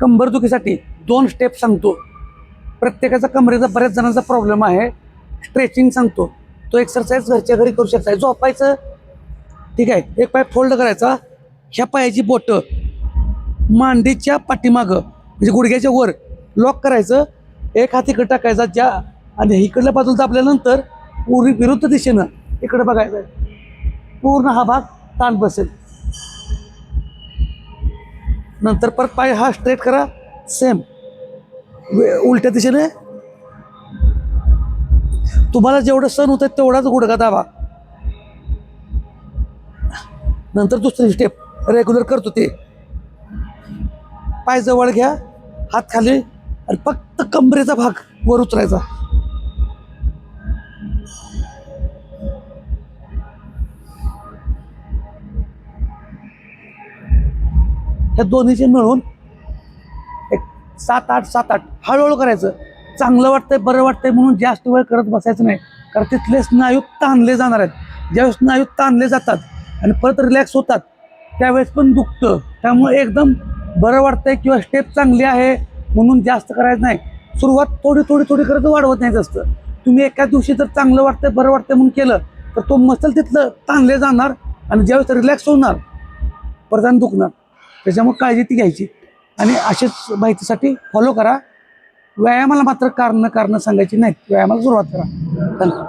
कंबरदुखीसाठी दोन स्टेप सांगतो. प्रत्येकाचा कमरेचा बऱ्याच जणांचा प्रॉब्लेम आहे. स्ट्रेचिंग सांगतो. तो एक्सरसाइज घरच्या घरी करू शकताय. झोपायचं. ठीक आहे. एक पाय फोल्ड करायचा. ह्या पायाची बोटं मांडीच्या पाठीमागं म्हणजे गुडघ्याच्या वर लॉक करायचं. एक हात इकडे टाकायचा ज्या आणि इकडल्या बाजूला दाबल्यानंतर पूर्वी विरुद्ध दिशेनं इकडे बघायचं. पूर्ण हा भाग ताण बसेल. नंतर परत पाय हा स्ट्रेट करा. सेम उलट्या दिशेने. तुम्हाला जेवढं सण होतं तेवढाच गुडघा दाबा. नंतर दुसरी स्टेप रेग्युलर करतो ते. पाय जवळ घ्या. हात खाली. आणि फक्त कमरेचा भाग वर उचलायचा ह्या दोन्हीचे मिळून एक सात आठ सात आठ हळूहळू करायचं. चांगलं वाटतंय बरं वाटतंय म्हणून जास्त वेळ करत बसायचं नाही. कारण तिथले स्नायू ताणले जाणार आहेत. ज्यावेळेस स्नायू ताणले जातात आणि परत रिलॅक्स होतात त्यावेळेस पण दुखतं. त्यामुळे एकदम बरं वाटतंय किंवा स्टेप चांगली आहे म्हणून जास्त करायचं नाही. सुरुवात थोडी थोडी थोडी करत वाढवत नाही जास्त. तुम्ही एका दिवशी जर चांगलं वाटतंय बरं वाटतंय म्हणून केलं तर तो मसल तिथलं ताणले जाणार आणि ज्यावेळेस रिलॅक्स होणार परत दुखणार. त्याच्यामुळे काळजी ती घ्यायची. आणि अशाच माहितीसाठी फॉलो करा. व्यायामाला मात्र कारण कारण सांगायची नाहीत. व्यायामाला सुरुवात करा. धन्यवाद.